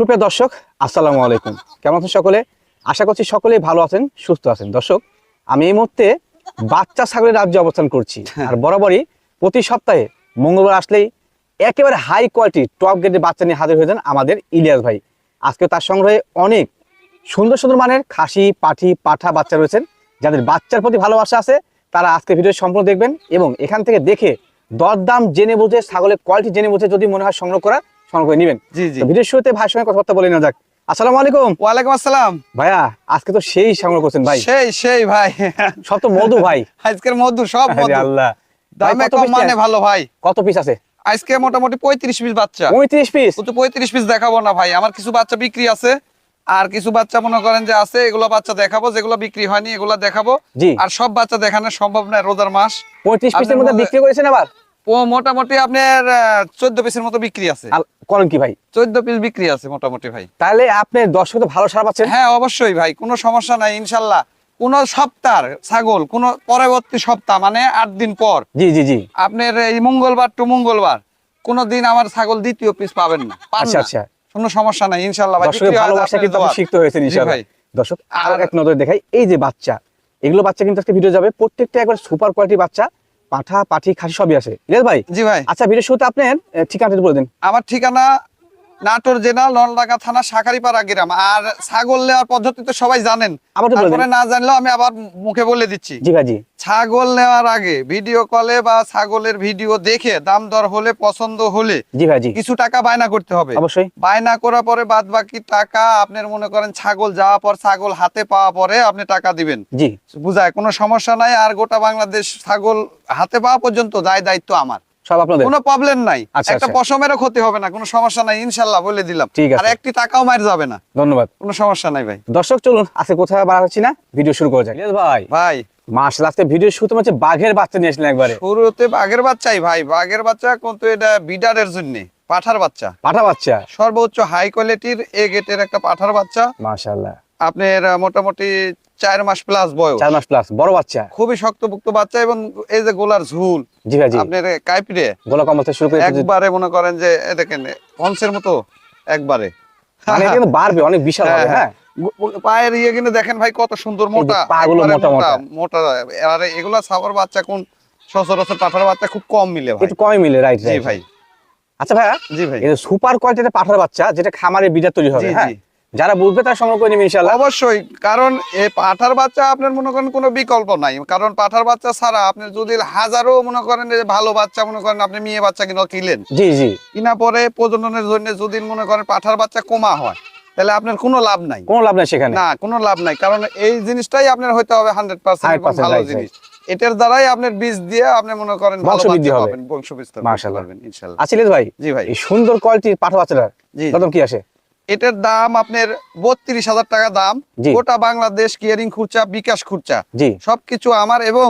সুপ্রিয় দর্শক, আসসালামু আলাইকুম। কেমন আছেন সকলে? আশা করছি সকলেই ভালো আছেন, সুস্থ আছেন। দর্শক, আমি এই মুহূর্তে বাচ্চা ছাগলের রাজ্যে অবস্থান করছি। আর বরাবরই প্রতি সপ্তাহে মঙ্গলবার আসলেই একেবারে হাই কোয়ালিটি টপ গ্রেডের বাচ্চা নিয়ে হাজির হয়ে যান আমাদের ইলিয়াস ভাই। আজকে তার সংগ্রহে অনেক সুন্দর সুন্দর মানের খাসি, পাঠি, পাঠা বাচ্চা রয়েছেন, যাদের বাচ্চার প্রতি ভালোবাসা আছে, তারা আজকে ভিডিও সম্পূর্ণ দেখবেন এবং এখান থেকে দেখে দরদাম জেনে বুঝে, ছাগলের কোয়ালিটি জেনে বুঝে যদি মনে হয় সংগ্রহ করা সংগ্রহ করে নেবেন। জি জি। তো ভিডিওর শুরুতে ভাইয়ের সঙ্গে কথাবার্তা বলে নেওয়া যাক। আসসালামু আলাইকুম। ওয়ালাইকুম আসসালাম। ভাইয়া আজকে তো সেই সংগ্রহ করছেন ভাই। সেই সেই ভাই। সব তো মধু ভাই। আজকের মধু সব মধু। আল্লাহ। দামে কম মানে ভালো ভাই। কত পিস আছে? আজকে মোটামুটি পঁয়ত্রিশ পিস বাচ্চা। পঁয়ত্রিশ পিস কিন্তু পঁয়ত্রিশ পিস দেখাবো না ভাই। আমার কিছু বাচ্চা বিক্রি আছে। আর কিছু বাচ্চা মনে করেন যে আছে এগুলো বাচ্চা দেখাবো। যেগুলো বিক্রি হয়নি এগুলো দেখাবো। আর সব বাচ্চা দেখানো সম্ভব নয় রোজার মাস। পঁয়ত্রিশ পিসের মধ্যে মধ্যে- বিক্রি করেছেন আবার? ও মোটামুটি আপনার চোদ্দ পিসের মতো বিক্রি আছে। করেন কি ভাই? চোদ্দ পিস বিক্রি আছে মোটামুটি ভাই। তাহলে আপনি দর্শক তো ভালো সারা পাচ্ছেন? হ্যাঁ অবশ্যই ভাই কোনো সমস্যা নাই ইনশাল্লাহ। কোন সপ্তাহ ছাগল কোন পরবর্তী সপ্তাহ মানে আট দিন পর। জি জি জি। আপনার এই মঙ্গলবার টু মঙ্গলবার কোনদিন আমার ছাগল দ্বিতীয় পিস পাবেন না আচ্ছা আচ্ছা। কোনো সমস্যা নাই ইনশাল্লাহ ভালোবাসা কিন্তু শিখতে ইনশাআল্লাহ ভাই। দর্শক আর- এক নজর দেখাই এই যে বাচ্চা এগুলো বাচ্চা কিন্তু আজকে ভিডিও যাবে। প্রত্যেকটা একবার সুপার কোয়ালিটি বাচ্চা পাঠা পাঠি খাসি সবই আছে। ভাই? জি ভাই। আচ্ছা ভিডিও শুরুতে আপনার ঠিকানাটা বলে দিন। আমার ঠিকানা নাটোর জেলা নলডাঙ্গা থানা শাখারিপাড়া গ্রাম। আর ছাগল নেওয়ার পদ্ধতি তো সবাই জানেন। তারপরে না জানলেও আমি আবার মুখে বলে দিচ্ছি। জি ভাই ছাগল নেওয়ার আগে ভিডিও কলে বা ছাগলের ভিডিও দেখে দাম দর হলে পছন্দ হলে কিছু টাকা বায়না করতে হবে। অবশ্যই। বায়না করার পরে বাদ বাকি টাকা আপনার মনে করেন ছাগল যাওয়া পর ছাগল হাতে পাওয়া পরে আপনি টাকা দিবেন। জি। বুঝায় কোনো সমস্যা নাই। আর গোটা বাংলাদেশ ছাগল হাতে পাওয়া পর্যন্ত দায় দায়িত্ব আমার। সব আপনাদের? কোনো প্রবলেম নাই। আচ্ছা, একটা আচ্ছা। পশমেরও ক্ষতি হবে না কোনো সমস্যা নাই ইনশাল্লাহ বলে দিলাম। আর একটি টাকাও মার যাবে না। ধন্যবাদ। কোনো সমস্যা নাই ভাই। দর্শক চলুন আজকে কোথাও বার হচ্ছি না? ভিডিও শুরু করা যাক। ভাই। ভাই। মাস ভিডিও শুরুতে হচ্ছে বাঘের বাচ্চা নিয়ে আসলেন একবারে। শুরুতে বাঘের বাচ্চাই ভাই। বাঘের বাচ্চা কিন্তু এটা বিডারের জন্য পাঠার বাচ্চা। পাঠা বাচ্চা? সর্বোচ্চ হাই কোয়ালিটির এ গেটের একটা পাঠার বাচ্চা। মাশাআল্লাহ। আপনার মোটামুটি চার মাস প্লাস বয়স। চার মাস প্লাস বড় বাচ্চা। খুবই শক্তপুক্ত বাচ্চা এবং এই যে গোলার ঝুল জি ভাই আপনার কাইপিরে গোলা থেকে শুরু করে একবারে মনে করেন যে দেখেন কনসের মতো একবারে। মানে কিন্তু বাড়বে অনেক বিশাল হবে হ্যাঁ, হ্যাঁ। পায়ের ইয়ে কিন্তু দেখেন ভাই কত সুন্দর মোটা পাগুলো একবারে মোটা মোটা আর এগুলা ছাগল বাচ্চা কোন সচরাচর পাঠার বাচ্চা খুব কম মিলে ভাই। একটু কমই মিলে রাইট জি ভাই। আচ্ছা ভাইয়া জি ভাই। এই সুপার কোয়ালিটির পাঠার বাচ্চা যেটা খামারে বিটা তৈরি হবে হ্যাঁ। যারা বুঝবে তারা সংগ্রহ করে নেবে ইনশাআল্লাহ। অবশ্যই কারণ এই পাঠার বাচ্চা আপনার মনে করেন কোনো বিকল্প নাই। কারণ পাঠার বাচ্চা ছাড়া আপনি যদি হাজারো মনে করেন যে ভালো বাচ্চা মনে করেন আপনি মেয়ে বাচ্চা কিনা কিনলেন। জি জি। কিনা পরে প্রজননের জন্য যদি মনে করেন পাঠার বাচ্চা কমা হয় তাহলে আপনার কোনো লাভ নাই। কোনো লাভ নাই সেখানে? না কোনো লাভ নাই। কারণ এই জিনিসটাই আপনার হইতে হবে হান্ড্রেড পার্সেন্ট 100% ভালো জিনিস। এটার দ্বারাই আপনার বীজ দিয়ে আপনি মনে করেন ভালো বাচ্চা হবে। পাবেন, বংশবিস্তার করতে মাশাআল্লাহ। ইনশাআল্লাহ। আচ্ছা ভাই জি ভাই। এই সুন্দর কোয়ালিটির পাঠা বাচ্চাটা জি কত কি আসে? এটার দাম আপনার বত্রিশ হাজার টাকা দাম। গোটা বাংলাদেশ কিয়ারিং খুরচা বিকাশ খুরচা। সবকিছু আমার এবং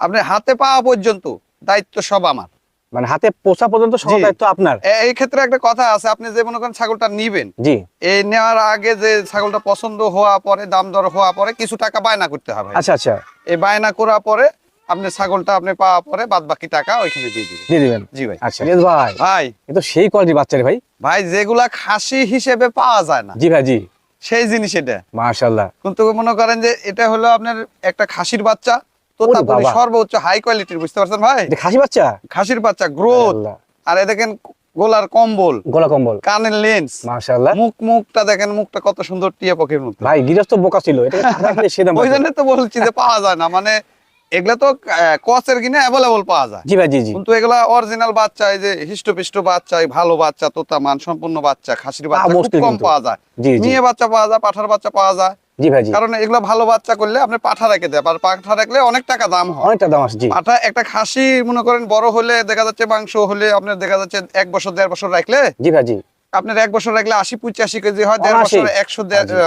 আপনার হাতে পাওয়া পর্যন্ত দায়িত্ব সব আমার। মানে হাতে পোষা পর্যন্ত দায়িত্ব আপনার? এই ক্ষেত্রে একটা কথা আছে আপনি যে মনে করেন ছাগলটা নিবেন জি। এই নেওয়ার আগে যে ছাগলটা পছন্দ হওয়া পরে দাম দর হওয়া পরে কিছু টাকা বায়না করতে হবে। আচ্ছা আচ্ছা। এই বায়না করার পরে আপনি ছাগলটা আপনি পাওয়া পরে বাদ বাকি টাকা ওইখানে দিয়ে দিবেন। দিয়ে দিবেন? জি ভাই। আচ্ছা। ভাই ভাই। এ তো সেই কোয়ালিটির বাচ্চা ভাই। ভাই যেগুলা খাসি হিসেবে পাওয়া যায় না। জি ভাই জি। সেই জিনিস এটা। মাশাআল্লাহ। কিন্তু মনে করেন যে এটা হলো আপনার একটা খাসির বাচ্চা তো তারপরে সর্বোচ্চ হাই কোয়ালিটির বুঝতে পারছেন ভাই? খাসি বাচ্চা? খাসির বাচ্চা গ্রোথ আর এ দেখেন গোলার কম্বল। গোলা কম্বল। কানের লেন্স মাশাআল্লাহ। মুখ মুখটা দেখেন মুখটা কত সুন্দর টিয়া পাখির মতো। ভাই গৃহস্থ বোকা ছিল এটা ওই জন্য তো বলছি যে পাওয়া যায় না। মানে এগুলা তো কসের কিনে অ্যাভেলেবল পাওয়া যায়। জি ভাই জি জি। কিন্তু এগুলা অরিজিনাল বাচ্চা এই যে হিষ্টপিষ্ট বাচ্চা এই ভালো বাচ্চা তোতা মান সম্পূর্ণ বাচ্চা খাসির বাচ্চা খুব কম পাওয়া যায়। জি জি। মেয়ে বাচ্চা পাওয়া যায় পাঠার বাচ্চা পাওয়া যায়। জি ভাই কারণ এগুলো ভালো বাচ্চা করলে আপনি পাঠা রেখে দেয় আর পাঠা রাখলে অনেক টাকা দাম হয়। অনেকটা দাম আছে জি। পাঠা একটা খাসি মনে করেন বড় হলে দেখা যাচ্ছে মাংস হলে আপনার দেখা যাচ্ছে এক বছর দেড় বছর রাখলে জি ভাই জি। আপনার এক বছর রাখলে আশি পঁচাশি কেজি হয় দেড় বছর একশো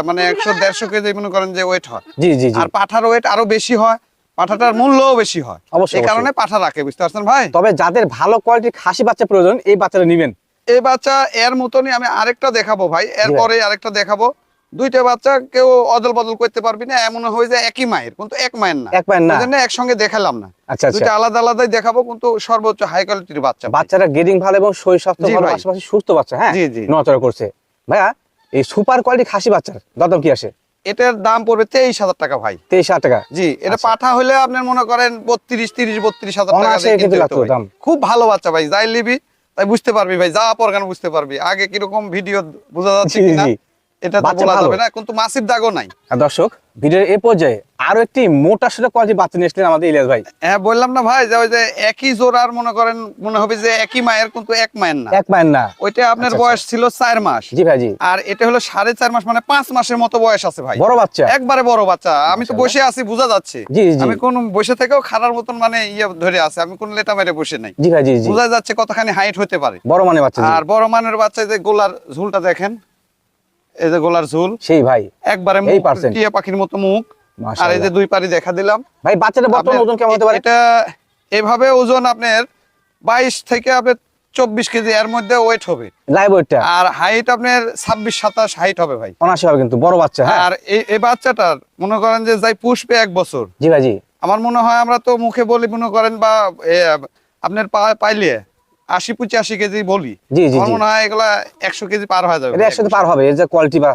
মানে একশো দেড়শো কেজি মনে করেন যে ওয়েট হয়। জি জি জি। আর পাঠার ওয়েট আরও বেশি হয়। পাঠাটার মূল্যও বেশি হয়। অবশ্যই, এই কারণে পাঠা রাখে বুঝতে পারছেন ভাই? তবে যাদের ভালো কোয়ালিটির খাসি বাচ্চা প্রয়োজন এই বাচ্চাটা নেবেন। এই বাচ্চা এর মতনই আমি আরেকটা দেখাবো ভাই এরপরে আরেকটা দেখাবো। দুইটা বাচ্চা কেউ অদল বদল করতে পারবি না এমন হয়ে যায় একই মায়ের কিন্তু এক মায়ের না। এক পায়ের না। জন্য একসঙ্গে দেখালাম না। আচ্ছা আচ্ছা। দুইটা আলাদা আলাদাই দেখাবো কিন্তু সর্বোচ্চ হাই কোয়ালিটির বাচ্চা। বাচ্চারা গেডিং ভালো এবং শরীর স্বাস্থ্য ভালো আশেপাশে সুস্থ বাচ্চা হ্যাঁ? জি জি। নড়াচড়া করছে। ভাইয়া এই সুপার কোয়ালিটি খাসি বাচ্চার দরদাম কি আসে? এটার দাম পড়বে তেইশ হাজার টাকা ভাই তেইশ হাজার টাকা জি এটা আচ্ছা। পাঠা হলে আপনার মনে করেন বত্রিশ তিরিশ বত্রিশ হাজার টাকা। খুব ভালো বাচ্চা ভাই যাই লিবি তাই বুঝতে পারবি ভাই যা পর কেন বুঝতে পারবি আগে কীরকম ভিডিও বোঝা যাচ্ছে কিনা। এটা তো বলা যাবে না কিন্তু মাসির দাগও নাই। দর্শক ভিডিওর এ পর্যায়ে আরও একটি মোটা সোটা বাচ্চা আমাদের ইলিয়াস ভাই। হ্যাঁ বললাম না ভাই যে ওই যে একই জোড়ার মনে করেন মনে হবে যে একই মায়ের কিন্তু এক মায়ের না। এক মায়ের না। ওইটা আপনার আচ্ছা, বয়স ছিল চার মাস। জি ভাই জি। আর এটা হলো সাড়ে চার মাস মানে পাঁচ মাসের মতো বয়স আছে ভাই। বড় বাচ্চা। একবারে বড় বাচ্চা। আমি তো বসে আছি বোঝা যাচ্ছে। আমি কোন বসে থেকেও খারার মতন মানে ইয়ে ধরে আছে। আমি কোন লেটা মেরে বসে নাই। জি ভাই জি বোঝা যাচ্ছে কতখানি হাইট হতে পারে। বড় মানে বাচ্চা আর বড় মানের বাচ্চা যে গোলার ঝুলটা দেখেন এই যে গোলার ঝুল সেই ভাই। একবারে এই percent। টিয়া পাখির মতো মুখ। আর এই যে দুই পারি দেখা দিলাম। ভাই বাচ্চাটা বর্তমান ওজন কেমন হতে পারে? এটা এভাবে ওজন আপনার বাইশ থেকে আপনার চব্বিশ কেজি এর মধ্যে ওয়েট হবে। লাইভ ওয়েটটা আর হাইট আপনার ছাব্বিশ সাতাশ হাইট হবে ভাই। অনাশি হবে কিন্তু বড় বাচ্চা হ্যাঁ? আর এই এই বাচ্চাটার মনে করেন যে যাই পুষবে এক বছর। জি ভাই জি। আমার মনে হয় আমরা তো মুখে বলি মনে করেন বা আপনার পা- পাইলে আশি পঁচাশি কেজি বলি। মনে হয় এগুলা একশো কেজি পার হয়ে যাবে। একসাথে পার হবে এর যে কোয়ালিটি বা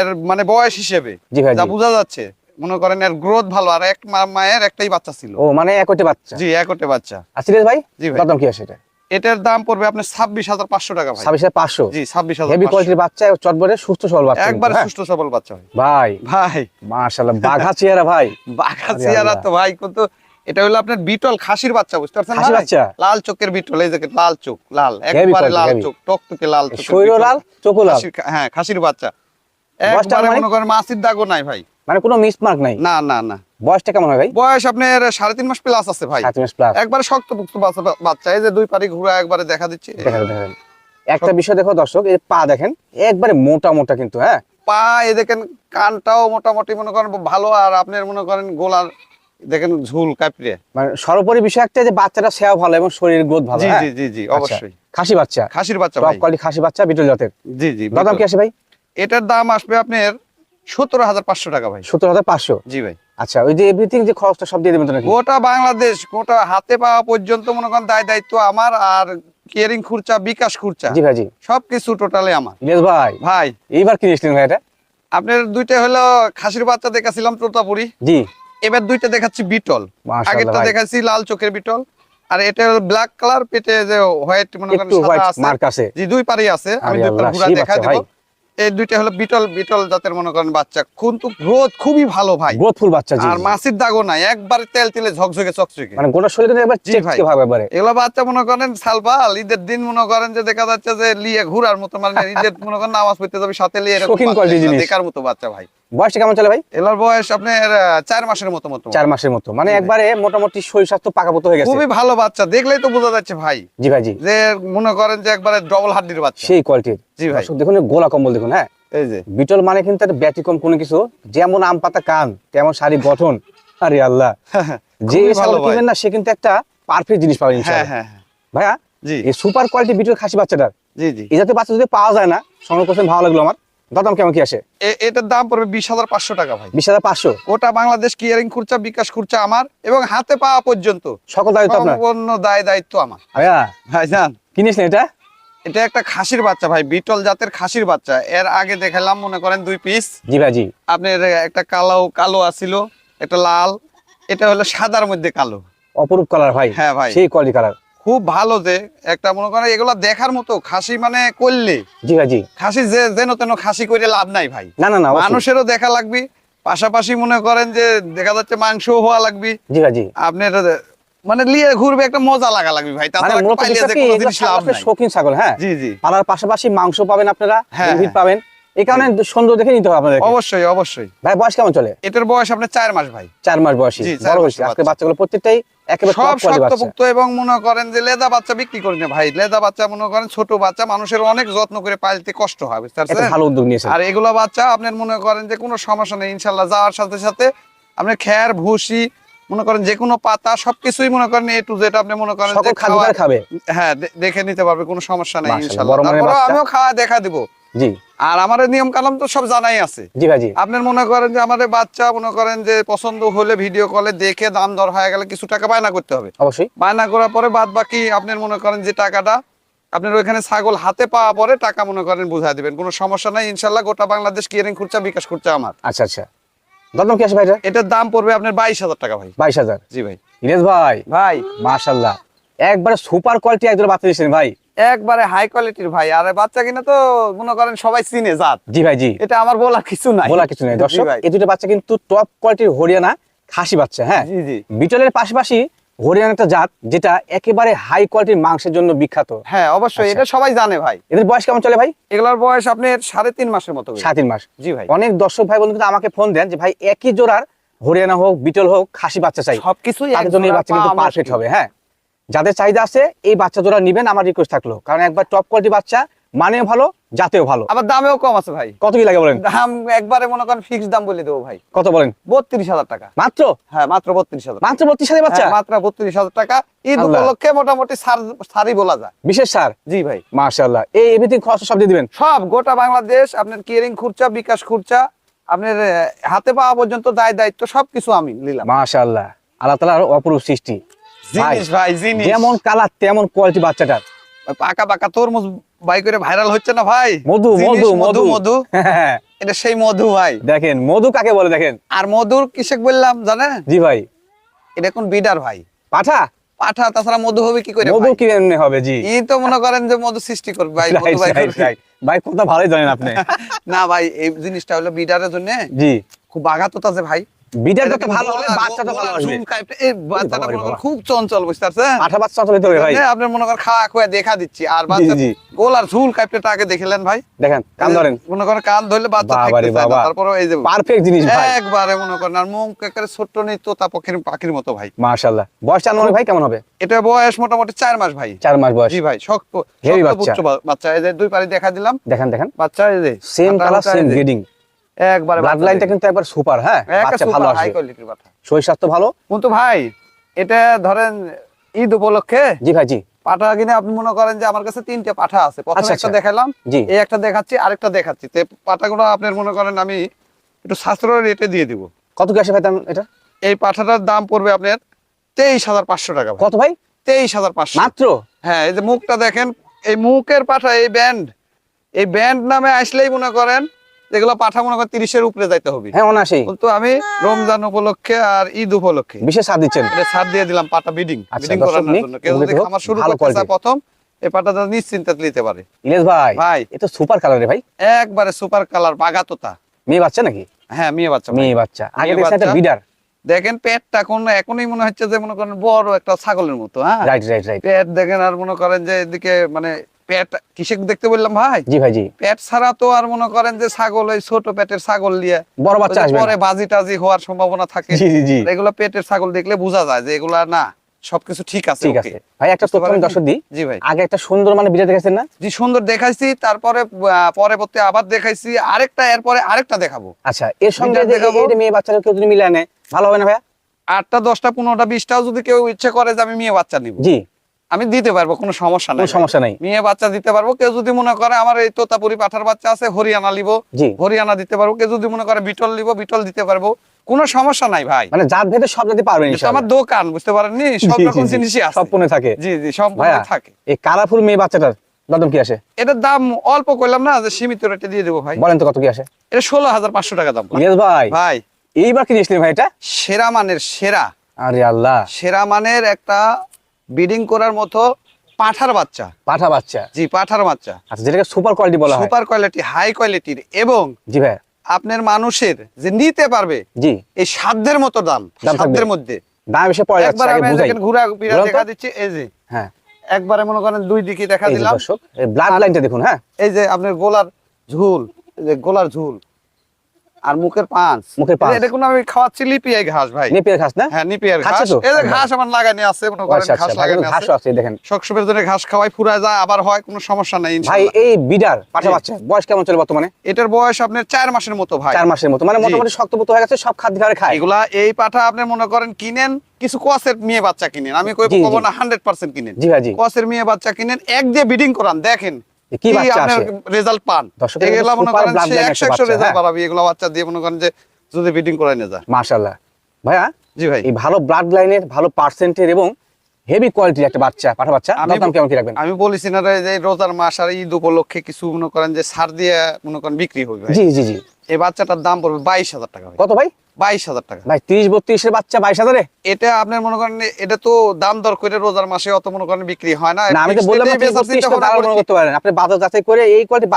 এর মানে বয়স হিসেবে। যা বোঝা যাচ্ছে মনে করেন এর গ্রোথ ভালো আর এক মায়ের একটাই বাচ্চা ছিল। ও মানে একটি বাচ্চা? জি একটে বাচ্চা। আর ভাই? জি ভাই। কি আসে এটা? এটার দাম পড়বে আপনার ছাব্বিশ হাজার পাঁচশো টাকা ভাই। ছাব্বিশ হাজার পাঁচশো? জি ছাব্বিশ হাজার হেভি কোয়ালিটির বাচ্চা চটবটে সুস্থ সবল বাচ্চা একবার হ্যাঁ? সুস্থ সবল বাচ্চা ভাই। ভাই ভাই। মাশাআল্লাহ বাঘা চেহারা ভাই। বাঘা চেহারা তো ভাই কিন্তু এটা হলো আপনার বিটল খাসির বাচ্চা বুঝতে পারছেন খাসির বাচ্চা? লাল চোখের বিটল এই যে লাল চোখ লাল একবারে লাল। চোখ টকটকে লাল চোখের শরীর লাল চোখও লাল। হ্যাঁ খাসির বাচ্চা। একবারে মানে? করেন মাসির দাগও নাই ভাই। মানে কোনো মিসমার্ক নাই? না না না। বয়সটা কেমন হয় ভাই? বয়স আপনার সাড়ে তিন মাস প্লাস আছে ভাই। মাস প্লাস একবারে শক্তপুক্ত বাচ্চা- বাচ্চা এই যে দুই পারি ঘুরা একবারে দেখা দিচ্ছে। একটা বিষয় দেখো দর্শক এই পা দেখেন একবারে মোটা মোটা কিন্তু হ্যাঁ? পা এ দেখেন কানটাও মোটামুটি মনে করেন ভালো আর আপনার মনে করেন গোলার দেখেন ঝুল কাপড়ে। মানে সর্বোপরি বিষয় একটা যে বাচ্চাটা সেও ভালো এবং শরীরের গ্রোথ ভালো জি হ্যাঁ? জি জি জি আচ্ছা, অবশ্যই। খাসি বাচ্চা? খাসির বাচ্চা টপ কোয়ালিটি খাসি বাচ্চা বিটল জাতের। জি জি দাম কি আসে ভাই? এটার দাম আসবে আপনার সতেরো হাজার পাঁচশো টাকা ভাই। সত্তর হাজার পাঁচশো? জি ভাই। আচ্ছা ওই যে এভরিথিং যে খরচটা সব দিয়ে দেবেন তো নাকি? গোটা বাংলাদেশ গোটা হাতে পাওয়া পর্যন্ত মনে করেন দায় দায়িত্ব আমার আর কেয়ারিং খুরচা বিকাশ খুরচা। জি ভাই জি। সবকিছু টোটালি আমার। ইলিয়াস ভাই। ভাই। এইবার কি নিয়েছিলেন ভাই এটা? আপনার দুইটা হলো খাসির বাচ্চা দেখাছিলাম তোতাপুরি। জি। এবার দুইটা দেখাচ্ছি বিটল। আগেরটা দেখাচ্ছি লাল চোখের বিটল। আর এটা হলো ব্ল্যাক কালার পেটে যে হোয়াইট মনে করেন সাদা আছে। মার্ক আছে। জি দুই পারি আছে। আমি দুই পারি ঘুরা সেই দেখা বাচ্চা দেব। এই দুইটা হলো বিটল বিটল জাতের মনে করেন বাচ্চা। কিন্তু গ্রোথ খুবই ভালো ভাই। গ্রোথফুল বাচ্চা জি আর। মাছির দাগও নাই। একবারে তেল তেলে ঝকঝকে চকচকে। মানে গোটা শরীর কিন্তু একবার। চেকচকে ভাবে একবারে। এগুলো বাচ্চা মনে করেন সালপাল ঈদের দিন মনে করেন যে দেখা যাচ্ছে যে লিয়ে ঘুরার মতো মানে ঈদের মনে করেন নামাজ পড়তে যাবে সাথে লিয়ে এরকম। দেখার মতো বাচ্চা ভাই। বয়সটা কেমন চলে ভাই? এগুলোর বয়স আপনার চার মাসের মতো মতো। চার মাসের মতো। মানে একবারে মোটামুটি শরীর স্বাস্থ্য পাকাপোক্ত হয়ে গেছে। খুবই ভালো বাচ্চা দেখলেই তো বোঝা যাচ্ছে ভাই। জি ভাই জি। যে মনে করেন যে একবারে ডবল হাড্ডির বাচ্চা। সেই কোয়ালিটির জি ভাই। দেখুন গোলা কম্বল দেখুন হ্যাঁ? এই যে। বিটল মানে কিন্তু একটা ব্যতিক্রম কোনো কিছু। যেমন আম পাতা কান তেমন শারীরিক গঠন। আরে আল্লাহ। যে ছাগল কিনবেন না সে কিন্তু একটা পারফেক্ট জিনিস পাবেন হ্যাঁ ইনশাআল্লাহ। হ্যাঁ হ্যাঁ। ভাইয়া জি। এই সুপার কোয়ালিটি বিটল খাসি বাচ্চাটার। জি জি। এই জাতীয় বাচ্চা যদি পাওয়া যায় না করছেন ভালো লাগল আমার। দাম কেমন কি আসে? এটার দাম পড়বে বিশ হাজার পাঁচশো টাকা ভাই। বিশ হাজার পাঁচশো? ওটা বাংলাদেশ কিয়ারিং খুরচা বিকাশ খুরচা আমার এবং হাতে পাওয়া পর্যন্ত। সকল দায়িত্ব সম্পূর্ণ দায় দায়িত্ব আমার। ভাই জান। কিনিস এটা? এটা একটা খাসির বাচ্চা ভাই বিটল জাতের খাসির বাচ্চা। এর আগে দেখালাম মনে করেন দুই পিস জি ভাই জি। আপনার একটা কালো কালো আছিল একটা লাল। এটা হলো সাদার মধ্যে কালো। অপরূপ কালার ভাই। হ্যাঁ ভাই। সেই কোয়ালিটি কালার খুব ভালো যে একটা মনে করেন এগুলা দেখার মতো খাসি মানে করলে। জি জি। খাসি যে যেন তেন খাসি করে লাভ নাই ভাই। না না না মানুষেরও দেখা লাগবে পাশাপাশি মনে করেন যে দেখা যাচ্ছে মাংস হওয়া লাগবে। জি জি। আপনার মানে লিয়ে ঘুরবে একটা মজা লাগা লাগবে ভাই মানে শৌখিন ছাগল হ্যাঁ? জি জি। পালার পাশাপাশি মাংস পাবেন আপনারা হ্যাঁ, হ্যাঁ। পাবেন। এই কারণে সুন্দর দেখে নিতে হবে আপনাদের অবশ্যই অবশ্যই। ভাই বয়স কেমন চলে? এটার বয়স আপনার চার মাস ভাই। চার মাস বয়সী বড় হয়েছে আজকে বাচ্চা। বাচ্চাগুলো প্রত্যেকটাই সব টপ কোয়ালিটি বাচ্চা। শক্তপুক্ত এবং মনে করেন যে লেদা বাচ্চা বিক্রি করি না ভাই। লেদা বাচ্চা মনে করেন ছোট বাচ্চা মানুষের অনেক যত্ন করে পালতে কষ্ট হয় বুঝতে পারছেন? ভালো উদ্যোগ নিয়েছে আর এগুলো বাচ্চা আপনার মনে করেন যে কোনো সমস্যা নেই ইনশাল্লাহ যাওয়ার সাথে সাথে আপনার খ্যার ভুসি মনে করেন যে কোনো পাতা সবকিছুই মনে করেন এ টু জেড আপনি মনে করেন খাবে। হ্যাঁ দেখে নিতে পারবে কোনো সমস্যা নেই ইনশাল্লাহ। আমিও খাওয়া দেখা দিব। জি। আর আমার নিয়ম কালাম তো সব জানাই আছে। জি ভাই আপনার মনে করেন যে আমাদের বাচ্চা মনে করেন যে পছন্দ হলে ভিডিও কলে দেখে দাম দর হয়ে গেলে কিছু টাকা বায়না করতে হবে। অবশ্যই। বায়না করার পরে বাদ বাকি আপনার মনে করেন যে টাকাটা আপনার ওইখানে ছাগল হাতে পাওয়া পরে টাকা মনে করেন বুঝাই দিবেন। কোনো সমস্যা নাই ইনশাল্লাহ গোটা বাংলাদেশ কিয়ারিং খুরচা বিকাশ খুরচা আমার। আচ্ছা আচ্ছা। দরদাম কি আছে ভাই এটা এটার দাম পড়বে আপনার বাইশ হাজার টাকা ভাই। বাইশ হাজার। জি ভাই। ইনেস ভাই। ভাই। মাশাল্লাহ। একবারে সুপার কোয়ালিটি একজন বাচ্চা দিয়েছেন ভাই। একবারে হাই কোয়ালিটির ভাই। আর বাচ্চা কিনা তো মনে করেন সবাই চিনে জাত। জি ভাই জি। এটা আমার বলার কিছু নাই। বলা কিছু নেই। দর্শক এই দুটো বাচ্চা কিন্তু টপ কোয়ালিটির হরিয়ানা খাসি বাচ্চা হ্যাঁ? জি জি। বিটলের পাশাপাশি হরিয়ানা একটা জাত যেটা একেবারে হাই কোয়ালিটির মাংসের জন্য বিখ্যাত। হ্যাঁ অবশ্যই। আচ্ছা। এটা সবাই জানে ভাই। এদের বয়স কেমন চলে ভাই? এগুলোর বয়স আপনার সাড়ে তিন মাসের মতো সাড়ে তিন মাস। জি ভাই। অনেক দর্শক ভাই বন্ধু কিন্তু আমাকে ফোন দেন যে ভাই একই জোড়ার হরিয়ানা হোক বিটল হোক খাসি বাচ্চা চাই। সবকিছুই তাদের জন্য বাচ্চা কিন্তু পারফেক্ট হবে হ্যাঁ? যাদের চাহিদা আছে এই বাচ্চা জোড়া নিবেন আমার রিকোয়েস্ট থাকল। কারণ একবার টপ কোয়ালিটি বাচ্চা মানেও ভালো জাতেও ভালো। আবার দামেও কম আছে ভাই। কত কি লাগে বলেন? দাম একবারে মনে করেন ফিক্স দাম বলে দেবো ভাই। কত বলেন? বত্রিশ হাজার টাকা। মাত্র? হ্যাঁ মাত্র বত্রিশ হাজার। মাত্র বত্রিশ হাজার বাচ্চা? হ্যাঁ, মাত্র বত্রিশ হাজার টাকা। ঈদ আল্লাহ। উপলক্ষে মোটামুটি সার- সারই বলা যায়। বিশেষ সার? জি ভাই। মার্শাল্লাহ এই খরচ সব দিয়ে দিবেন? সব গোটা বাংলাদেশ আপনার কেয়ারিং খুরচা বিকাশ খুরচা আপনার হাতে পাওয়া পর্যন্ত দায় দায়িত্ব সবকিছু আমি নিলাম। আল্লাহ তালার অপরূপ সৃষ্টি। জিনিস ভাই জিনিস। যেমন কালার তেমন কোয়ালিটি বাচ্চাটার। পাকা পাকা তরমুজ বাই করে ভাইরাল হচ্ছে না ভাই? মধু মধু মধু মধু। এটা সেই মধু ভাই। দেখেন মধু কাকে বলে দেখেন? আর মধুর কিসেক বললাম জানেন? জি ভাই। এটা কোন বিডার ভাই? পাঠা? পাঠা তাছাড়া মধু হবে কি করে মধু কি এমনি হবে জি। ই তো মনে করেন যে মধু সৃষ্টি করবে ভাই মধু বাই right, ভাই কথা ভালোই জানেন আপনি। না ভাই এই জিনিসটা হলো বিডারের জন্য জি। খুব আঘাত আছে ভাই। বিটার এটা ভালো হলে গলা- বাচ্চাটা ভালো আসবে এই বাচ্চাটা মনে খুব চঞ্চল বুঝতে পারছেন পাঠা বাচ্চা চলে হবে ভাই। হ্যাঁ, মনে করেন খাওয়া খোয়া দেখা দিচ্ছি আর বাচ্চা জি। গোলার ঝুল কাইপটা আগে দেখলেন ভাই। দেখেন কান ধরেন। মনে করেন কান ধরলে বাচ্চা থাকতে চায় তারপরে এই যে পারফেক্ট জিনিস ভাই। একবারে মনে করেন আর মুখ একেবারে ছোট্ট নেই তোতা পাখির পাখির মতো ভাই। মাশাআল্লাহ। বয়স আনুমানিক ভাই কেমন হবে? এটা বয়স মোটামুটি চার মাস ভাই। চার মাস বয়স। জি ভাই শক্ত বাচ্চা। বাচ্চা। এই যে দুই পারি দেখা দিলাম। দেখেন দেখেন। বাচ্চা এই যে সেম কালার সেম গ্রেডিং একবারে ব্লাড লাইনটা কিন্তু একবার সুপার হ্যাঁ? বাচ্চা ভালো high আসবে quality র বাচ্চা। শরীর স্বাস্থ্য ভালো? কিন্তু ভাই এটা ধরেন ঈদ উপলক্ষে জি ভাই জি। পাঠা কিনে আপনি মনে করেন যে আমার কাছে তিনটে পাঠা আছে। প্রথমে আচ্ছা, একটা আচ্ছা। দেখালাম এই একটা দেখাচ্ছি আরেকটা দেখাচ্ছি। তো পাঠাগুলো আপনার মনে করেন আমি একটু সাশ্রয় রেটে দিয়ে দিব। কত কি আসে ভাই দাম এটা? এই পাঠাটার দাম পড়বে আপনার তেইশ হাজার পাঁচশো টাকা কত ভাই? তেইশ হাজার পাঁচশো। মাত্র? হ্যাঁ এই যে মুখটা দেখেন এই মুখের পাঠা এই ব্যান্ড এই ব্যান্ড নামে আসলেই মনে করেন যেগুলো পাঠা মনে করেন তিরিশের উপরে যাইতে হবে। হ্যাঁ অনাসেই কিন্তু আমি রমজান উপলক্ষে আর ঈদ উপলক্ষে। বিশেষ সাথ দিচ্ছেন। এটা ছাড় দিয়ে দিলাম পাটা বিডিং আচ্ছা, বিডিং দর্শক করানোর জন্য। কেউ যদি খামার শুরু করতে চায় প্রথম এই পাটাটা নিশ্চিন্তে নিতে পারে। ইলেশ ভাই ভাই। এ তো সুপার কালার রে ভাই। একবারে সুপার কালার বাগাতোতা মেয়ে বাচ্চা নাকি? হ্যাঁ মেয়ে বাচ্চা মেয়ে বাচ্চা। আগে দেখছেন বিডার দেখেন পেটটা কোন এখনই মনে হচ্ছে যে মনে করেন বড় একটা ছাগলের মতো হ্যাঁ? রাইট রাইট রাইট পেট দেখেন আর মনে করেন যে এদিকে মানে পেট কিসে দেখতে বললাম ভাই? জি ভাই জি। পেট ছাড়া তো আর মনে করেন যে ছাগল ওই ছোট পেটের ছাগল দিয়ে বড় বাচ্চা আসবে পরে বাজি টাজি হওয়ার সম্ভাবনা থাকে। জি জি এগুলো পেটের ছাগল দেখলে বোঝা যায় যে এগুলা না সবকিছু ঠিক আছে ঠিক আছে। ভাই একটা তথ্য আমি দর্শক দিই। জি ভাই। আগে একটা সুন্দর মানে বিডার দেখেছেন না? জি সুন্দর দেখাইছি তারপরে পরবর্তী আবার দেখাইছি আরেকটা এরপরে আরেকটা দেখাবো। আচ্ছা এর সঙ্গে দেখাবো। মেয়ে বাচ্চারা কেউ যদি মিলে আনে ভালো হবে না ভাইয়া? আটটা দশটা পনেরোটা বিশটাও যদি কেউ ইচ্ছে করে যে আমি মেয়ে বাচ্চা নিব। জি। আমি দিতে পারব কোনো সমস্যা নাই সমস্যা নাই। মেয়ে বাচ্চা দিতে পারব কেউ যদি মনে করে আমার এই তোতাপুরি পাঠার বাচ্চা আছে হরিয়ানা লিব হরিয়ানা দিতে পারব। কেউ যদি মনে করে বিটল লিব বিটল দিতে পারব কোনো সমস্যা নাই ভাই। মানে জাত ভেদে সব জাতি পারবেন আমার দোকান বুঝতে পারেননি? সব রকম জিনিসই আছে। পণ্য থাকে। জি জি সম্পূর্ণ থাকে। এই কালারফুল মেয়ে বাচ্চাটার দাম কি আসে? এটার দাম অল্প করলাম না যে সীমিত রেটে দিয়ে দেবো ভাই। বলেন তো কত কি আসে? এটা ষোলো হাজার পাঁচশো টাকা দাম। ইলিয়াস ভাই। ভাই। এইবার কি নিয়েছিলেন ভাই এটা? সেরা মানের সেরা। আরে আল্লাহ। সেরা মানের একটা বিডিং করার মতো পাঠার বাচ্চা। পাঠা বাচ্চা। জি পাঠার বাচ্চা। আচ্ছা যেটাকে সুপার কোয়ালিটি বলা হয়। সুপার কোয়ালিটি হাই কোয়ালিটির এবং জি ভাই। আপনার মানুষের যে নিতে পারবে জি। এই সাধ্যের মতো দাম সাধ্যের মধ্যে। দাম এসে পড়ে যাচ্ছে একবার আগে আমি বুঝাই। দেখেন ঘুরা বিরা দেখা দিচ্ছি এই যে। হ্যাঁ। একবারে মনে করেন দুই দিকে দেখা দিলাম। দর্শক এই ব্লাড লাইনটা দেখুন হ্যাঁ। এই যে আপনার গোলার ঝুল এই যে গোলার ঝুল। আর মুখের পাঁচ। মুখের পাঁচ। এটা কোনো আমি খাওয়াচ্ছি ঘাস ভাই। নেপিয়ার ঘাস না? হ্যাঁ খাচ্ছে ঘাস? এই যে ঘাস আমার লাগানি আছে মনে করেন আচ্ছা ঘাস আচ্ছা লাগানি ঘাস আছে দেখেন। জন্য ঘাস খাওয়াই যায় আবার হয় কোনো সমস্যা নাই ভাই এই বিডার পাঠা। বাচ্চা বয়স কেমন চলে বর্তমানে? এটার বয়স আপনার চার মাসের মতো ভাই। চার মাসের মতো। মানে। মোটামুটি শক্তপোত হয়ে গেছে সব খাদ্য খাবার খায়। এগুলা এই পাঠা আপনি মনে করেন কিনেন কিছু কসের মেয়ে বাচ্চা কিনেন। আমি কই কব না হান্ড্রেড পার্সেন্ট কিনেন। জি ভাই জি। কসের মেয়ে বাচ্চা কিনেন এক দিয়ে বিডিং করান দেখেন। কি বাচ্চা আসে রেজাল্ট পান? এগুলা মনে করেন blood সে line একশো একটা একশো বাচ্চা, রেজাল্ট হ্যাঁ। এগুলা বাচ্চা দিয়ে মনে করেন যে যদি বিডিং করাই না যায়। মাশাআল্লাহ। ভাইয়া জি ভাই। এই ভালো ব্লাড লাইনের ভালো পার্সেন্টের এবং হেভি কোয়ালিটির একটা বাচ্চা পাঠা বাচ্চা আমি দাম কেমন কি রাখবেন? আমি বলেছি না রে যে রোজার মাস আর ঈদ উপলক্ষে কিছু মনে করেন যে সার দিয়ে মনে করেন বিক্রি হবে জি জি জি। এই বাচ্চাটার দাম পড়বে বাইশ হাজার টাকা কত ভাই? বাইশ হাজার টাকা। ভাই তিরিশ বত্রিশের বাচ্চা বাইশ হাজারে? এটা আপনার মনে করেন এটা তো দাম দর করে রোজার মাসে অত মনে করেন বিক্রি হয় না। আমি তো বললাম আপনি এই বেচার চিন্তা 32 ভাবনা টাকা করছি। করতে পারেন। আপনি বাজার যাচাই করে এই কোয়ালিটি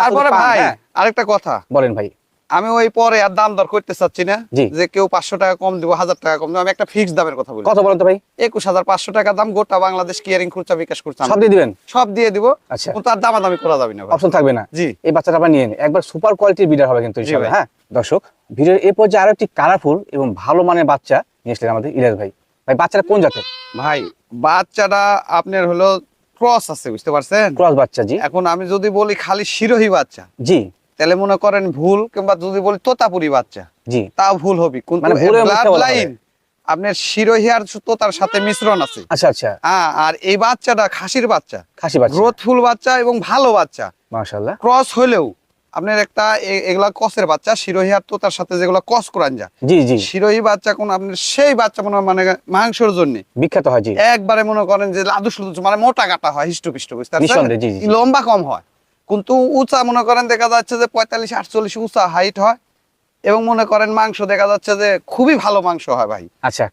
ভাই আরেকটা কথা। বলেন ভাই। আমি ওই পরে আর দাম দর করতে চাচ্ছি না যে কেউ পাঁচশো টাকা কম দিব হাজার টাকা কম দিব আমি একটা ফিক্সড দামের কথা বলি। কত বলেন তো ভাই? একুশ হাজার পাঁচশো টাকা দাম গোটা বাংলাদেশ কিয়ারিং খুচরা বিকাশ করছে সব দিয়ে দিবেন? সব দিয়ে দিব আচ্ছা। আর দামাদামি করা যাবে না। অপশন থাকবে না? জি। এই বাচ্চাটা আবার নিয়ে একবার সুপার কোয়ালিটির বিডার হবে কিন্তু। হ্যাঁ? দর্শক ভিডিওর এই পর্যায়ে আরও একটি কালারফুল এবং ভালো মানের বাচ্চা নিয়ে এসলেন আমাদের ইলিয়াস ভাই। ভাই বাচ্চাটা কোন জাতের? ভাই বাচ্চাটা আপনার হলো ক্রস আছে বুঝতে পারছেন? ক্রস বাচ্চা জি। এখন আমি যদি বলি খালি শিরোহী বাচ্চা জি। তাহলে মনে করেন ভুল কিংবা যদি বলি তোতাপুরি বাচ্চা জি। তাও ভুল হবে। কিন্তু মানে ব্লাড লাইন আপনার শিরোহী আর তোতার সাথে মিশ্রণ আছে। আচ্ছা আচ্ছা। হ্যাঁ আর এই বাচ্চাটা খাসির বাচ্চা। খাসি বাচ্চা। গ্রোথফুল বাচ্চা এবং ভালো বাচ্চা। মাশাআল্লাহ। ক্রস হলেও আপনার একটা এগুলা কসের বাচ্চা শিরোহী আর তোতার সাথে যেগুলো কস করান যা জি জি। শিরোহী বাচ্চা কোন আপনার সেই বাচ্চা মনে মানে মাংসের জন্য। বিখ্যাত হয় জি। একবারে মনে করেন যে লাদুস লুদুস মানে মোটা কাটা হয় হিষ্টপিষ্ট বুঝতে পারছেন? লম্বা কম হয়। কিন্তু উঁচা মনে করেন দেখা যাচ্ছে যে পঁয়তাল্লিশ আটচল্লিশ উঁচা হাইট হয়। এবং মনে করেন মাংস দেখা যাচ্ছে যে খুবই ভালো মাংস হয় ভাই। আচ্ছা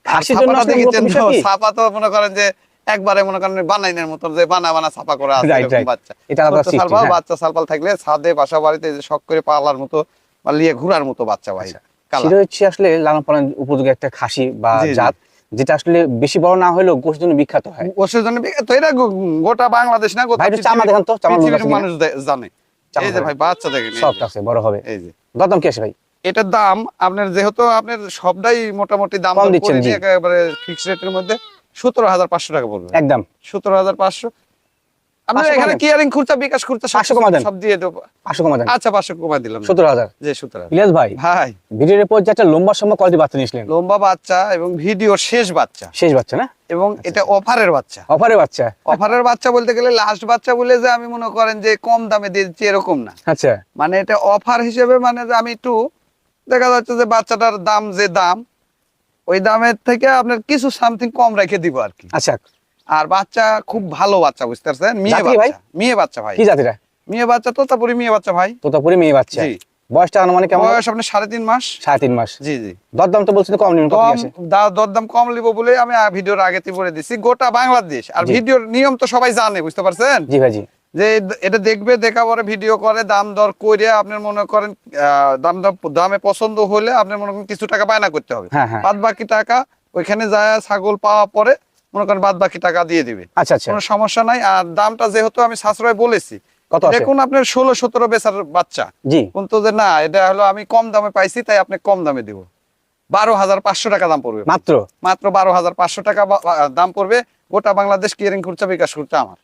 তো? ছাপা তো মনে করেন যে একবারে মনে করেন বানাইনের মতো যে বানা বানা ছাপা করা আছে. বাচ্চা এটা সালপাল, হ্যাঁ। বাচ্চা সালপাল থাকলে ছাদে বাসা বাড়িতে যে শখ করে পালার মতো বা লিয়ে ঘুরার মতো বাচ্চা ভাই। সেটা হচ্ছে আসলে লালন পালন উপযোগী একটা খাসি বা জি, জি। জাত যেটা আসলে বেশি বড় না হলেও গোষ্ঠীর জন্য বিখ্যাত হয় ওষুধের জন্য বিখ্যাত। এটা গোটা বাংলাদেশ না গোটা চামড়া পৃথিবীর- তো, চামড়া পৃথিবীর লোক আছে কিনা? মানুষ জানে এই যে ভাই বাচ্চা দেখেন এই আছে বড় হবে এই যে দরদাম কি আছে ভাই এটার দাম আপনার যেহেতু আপনার সবটাই মোটামুটি দাম দিচ্ছেন। একেবারে ফিক্সড রেটের মধ্যে সতেরো হাজার পাঁচশো টাকা পড়বে। একদম। সতেরো হাজার পাঁচশো। আপনার এখানে? কিয়ারিং বিকাশ পাঁচশো কমা দেন। সব দিয়ে দেবো। পাঁচশো কমা দেন। আচ্ছা পাঁচশো কমাই দিলাম। সতেরো হাজার। যে সতেরো ইলিয়াস ভাই ভাই। ভিডিওর পর যে একটা লম্বা সময় কোয়ালিটি বাচ্চা নিয়েছিলেন লম্বা বাচ্চা এবং ভিডিও শেষ বাচ্চা। শেষ বাচ্চা না? এবং এটা অফারের বাচ্চা। অফারে বাচ্চা। অফারের বাচ্চা বলতে গেলে লাস্ট বাচ্চা বলে যে আমি মনে করেন যে কম দামে দিচ্ছি এরকম না। আচ্ছা। মানে এটা অফার হিসেবে মানে যে আমি একটু দেখা যাচ্ছে যে বাচ্চাটার দাম যে দাম ওই দামের থেকে আপনার কিছু সামথিং কম রেখে দিব আর কি। আচ্ছা। আর বাচ্চা খুব ভালো বাচ্চা বুঝতে পারছেন? মেয়ে ভাই? বাচ্চা। মেয়ে বাচ্চা ভাই। কি জাতিটা মেয়ে বাচ্চা তো তারপরে মেয়ে বাচ্চা ভাই। তোতাপুরি মেয়ে বাচ্চা। জি। বয়সটা আনুমানিক কেমন? বয়স আপনার সাড়ে তিন মাস। সাড়ে তিন মাস। জি জি। দরদাম তো বলছেন কম নিন কত কি কম আছে দা- দরদাম কম লিব বলে আমি ভিডিওর আগে বলে দিছি। গোটা বাংলাদেশ। আর ভিডিওর নিয়ম তো সবাই জানে বুঝতে পারছেন? জি ভাই জি। যে এটা দেখবে দেখা পরে ভিডিও করে দাম দর করে আপনার মনে করেন দাম দাম দামে পছন্দ হলে আপনার মনে করেন কিছু টাকা বায়না করতে হবে। হ্যাঁ হ্যাঁ। বাদ বাকি টাকা ওইখানে যায় ছাগল পাওয়া পরে মনে করেন বাদ বাকি টাকা দিয়ে দিবে। আচ্ছা আচ্ছা। কোনো সমস্যা নাই। আর দামটা যেহেতু আমি সাশ্রয় বলেছি দেখুন আপনার ষোলো সতেরো বেচার বাচ্চা। কিন্তু যে না এটা হলো আমি কম দামে পাইছি তাই আপনি কম দামে দিব। বারো হাজার পাঁচশো টাকা দাম পড়বে। মাত্র? মাত্র বারো হাজার পাঁচশো টাকা দাম পড়বে। গোটা বাংলাদেশ কিয়ারিং খুরচা বিকাশ খুরচা আমার।